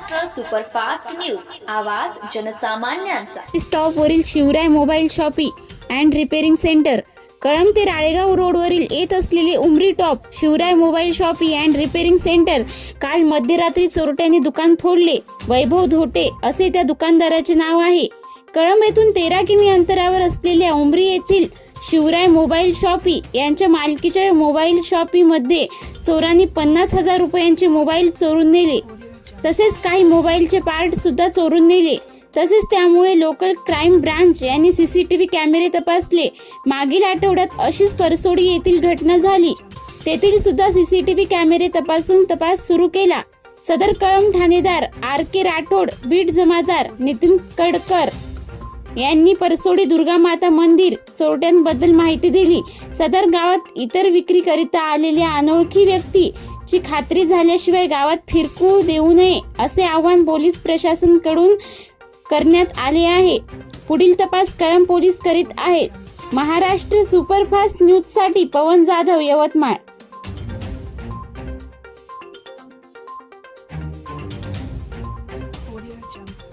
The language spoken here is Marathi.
Superfast news. आवाज जनसामान्यांचा. स्टॉपवरील Shivray mobile shoppe and repairing centre. Kalamb ते राळेगाव रोडवरील येत असलेले Umari top Shivray mobile shoppe and repairing centre काल मध्यरात्री चोरट्याने दुकान फोडले. वैभव धोटे असे त्या दुकानदाराचे नाव आहे. कळंब येथून तेरा किमी अंतरावर असलेल्या उमरी येथील शिवराय मोबाईल शॉपी यांच्या मालकीच्या मोबाईल शॉपीमध्ये चोरांनी पन्नास हजार रुपयांचे मोबाईल चोरून नेले. तसेच काही मोबाईलचे पार्ट सुद्धा चोरून नेले. तसेच त्यामुळे लोकल क्राईम ब्रांच यांनी सी सी टी व्ही कॅमेरे तपासले. मागील आठवड्यात अशीच परसोडी येथील घटना झाली. तेथील सुद्धा सी सी टी व्ही कॅमेरे तपासून तपास सुरू केला. सदर कळम ठाणेदार आर के राठोड बीड जमादार नितीन कडकर यांनी परसोडी दुर्गा माता मंदिर चोरट्यांबद्दल माहिती दिली. सदर गावात इतर विक्रीकरिता आलेल्या अनोळखी व्यक्ती ची खात्री झाल्याशिवाय गावात फिरकू देऊ नये असे आवाहन पोलीस प्रशासनकडून करण्यात आले आहे. पुढील तपास कळम पोलीस करीत आहेत. महाराष्ट्र सुपरफास्ट न्यूजसाठी पवन जाधव यवतमाळ. Audio jump.